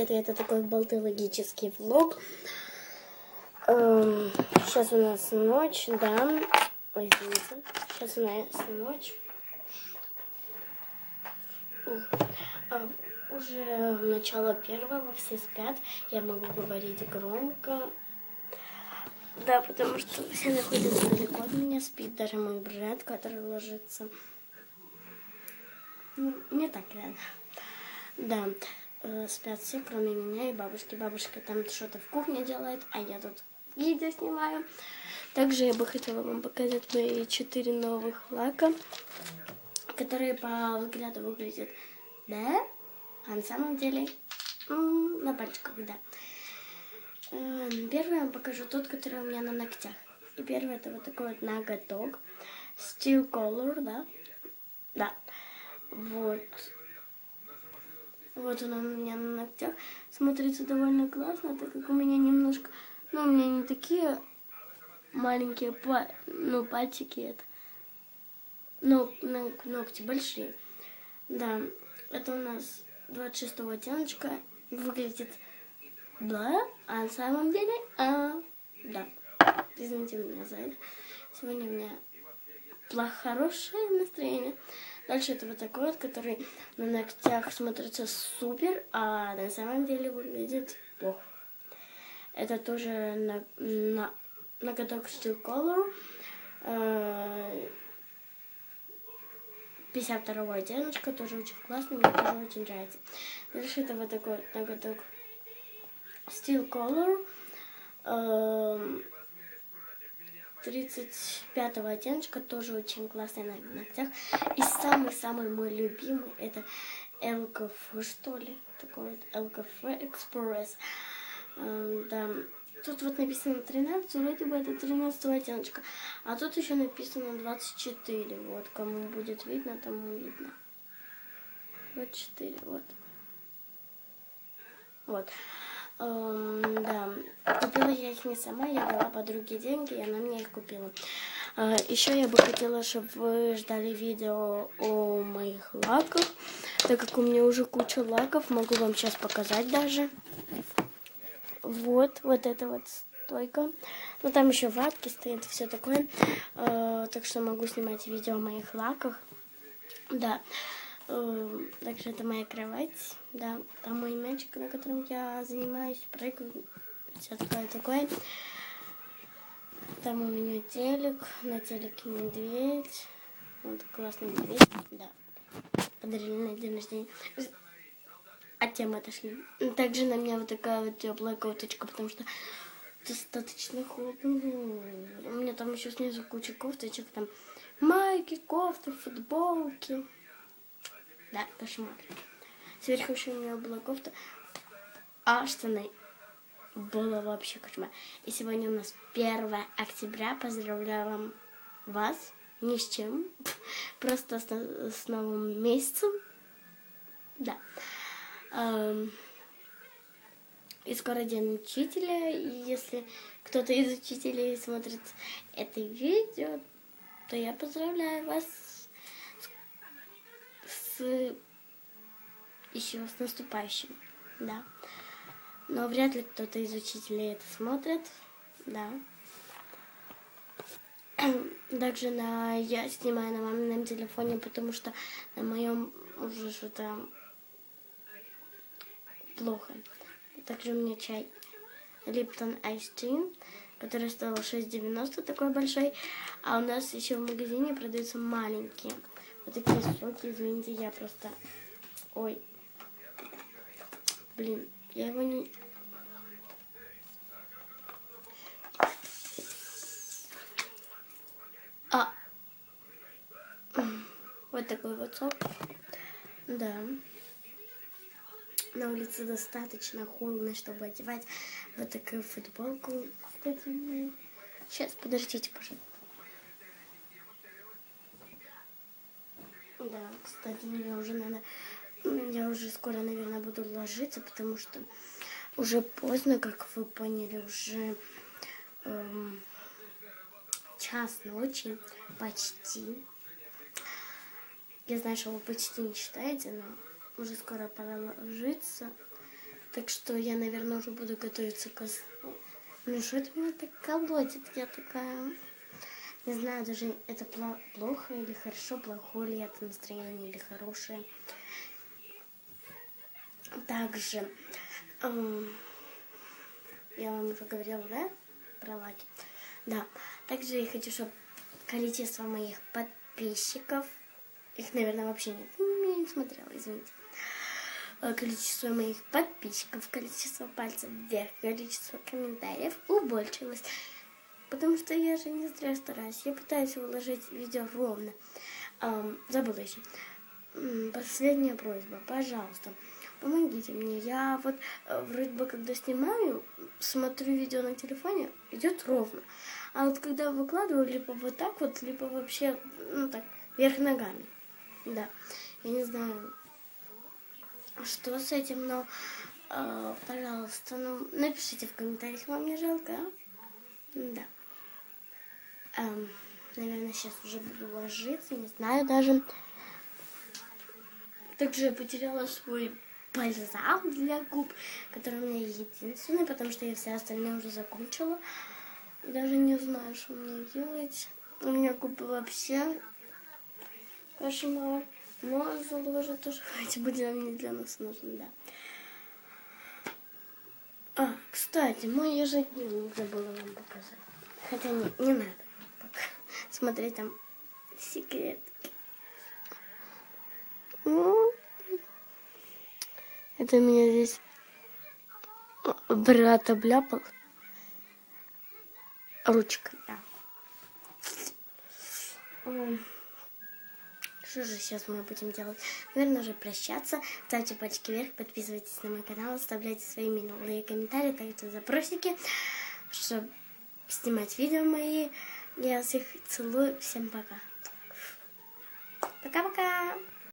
Это, это такой болтологический влог. Эм, сейчас у нас ночь, да. Ой, извините. Сейчас у нас ночь. А, уже начало первого, все спят. Я могу говорить громко. Да, потому что все находятся далеко от меня. Спит даже мой брат, который ложится. Ну, не так рано. Да, э, спят все, кроме меня и бабушки. Бабушка там что-то в кухне делает, а я тут видео снимаю. Также я бы хотела вам показать мои четыре новых лака, которые по взгляду выглядят, да, а на самом деле на пальчиках, да. Э, Первый я вам покажу тот, который у меня на ногтях. И первый это вот такой вот ноготок. Steel Color, да? Да. Вот. Вот он у меня на ногтях. Смотрится довольно классно, так как у меня немножко... Ну, у меня не такие маленькие па... ну, пальчики это. Но ну, ногти большие. Да, это у нас 26 оттеночка. Выглядит да, а на самом деле, а, да. Извините меня за это. Сегодня у меня плохо хорошее настроение. Дальше это вот такой вот, который на ногтях смотрится супер, а на самом деле выглядит плохо. Это тоже на, на, ноготок Steel Color. э, 52 оттеночка, тоже очень классный, мне тоже очень нравится. Дальше это вот такой вот ноготок Steel Color. эм, 35 оттеночка, тоже очень классный на ногтях. И самый-самый мой любимый, это ЛКФ, что ли? Такой вот Express. Эм, да. Тут вот написано 13, вроде бы это 13 оттеночка. А тут еще написано 24. Вот, кому будет видно, тому видно. 24, вот. Вот. Эм, да. Купила я их не сама, я дала подруге деньги, и она мне их купила. Э, еще я бы хотела, чтобы вы ждали видео о моих лаках. Так как у меня уже куча лаков, могу вам сейчас показать даже. Вот, вот это вот стойка. Ну, там еще ватки стоят, все такое. Э, так что могу снимать видео о моих лаках. Да. Э, также это моя кровать. Да, там мой мячик, на котором я занимаюсь, прыгаю. Все такое такое. Там у меня телек. На телеке медведь. Вот классный медведь. Да. Подарили на день рождения. От темы отошли. Также на меня вот такая вот теплая кофточка, потому что достаточно холодно. У меня там еще снизу куча кофточек. Там майки, кофты, футболки. Да, кошмар. Сверху еще у меня была кофта, а штаны было вообще кошмар. И сегодня у нас 1 октября. Поздравляю вас ни с чем. Просто с, с новым месяцем. Да. Эм, И скоро день учителя. И если кто-то из учителей смотрит это видео, то я поздравляю вас еще с наступающим. Да. Но вряд ли кто-то из учителей это смотрит. Да. Также на я снимаю на мамином телефоне, потому что на моем уже что-то плохо. Также у меня чай Ice Tea, который стоил 6,90, такой большой. А у нас еще в магазине продаются маленькие. Вот такие соки, извините, я просто... Ой. Блин, я его не... А. Вот такой вот сок. Да. На улице достаточно холодно, чтобы одевать вот такую футболку. Сейчас, подождите, пожалуйста. Да, кстати, мне уже надо... Я уже скоро, наверное, буду ложиться, потому что уже поздно, как вы поняли, уже эм, час ночи почти. Я знаю, что вы почти не читаете, но уже скоро пора ложиться. Так что я, наверное, уже буду готовиться ко сну. Ну что это меня так колотит? Я такая... Не знаю, даже это плохо или хорошо, плохое ли это настроение или хорошее. Также эм, я вам уже говорила, да, про лайки? Да. Также я хочу, чтобы количество моих подписчиков, их, наверное, вообще нет, Ну, я не смотрела, извините. Э, Количество моих подписчиков, количество пальцев вверх, количество комментариев убольшилось. Потому что я же не зря стараюсь. Я пытаюсь выложить видео ровно. Ам, забыла еще. Последняя просьба, пожалуйста, помогите мне. Я вот э, вроде бы, когда снимаю, смотрю видео на телефоне, идет ровно. А вот когда выкладываю, либо вот так вот, либо вообще, ну так, вверх ногами. Да. Я не знаю, что с этим, но, э, пожалуйста, ну, напишите в комментариях, вам не жалко, а? Наверное, сейчас уже буду ложиться, не знаю даже. Также я потеряла свой бальзам для губ, который у меня единственный, потому что я все остальные уже закончила. И даже не знаю, что мне делать. У меня губы вообще кошмар. Но заложа тоже хотя бы для мне для нас нужно, да. А, кстати, мой ежедневник забыла вам показать. Хотя не, не надо смотреть там секретки. Ну, Это меня здесь брат обляпал. Ручкой, да. Что же сейчас мы будем делать? Наверное, уже прощаться. Ставьте пальчики вверх, подписывайтесь на мой канал, оставляйте свои милые комментарии, также запросики, чтобы снимать видео мои. Я всех целую. Всем пока. Пока-пока.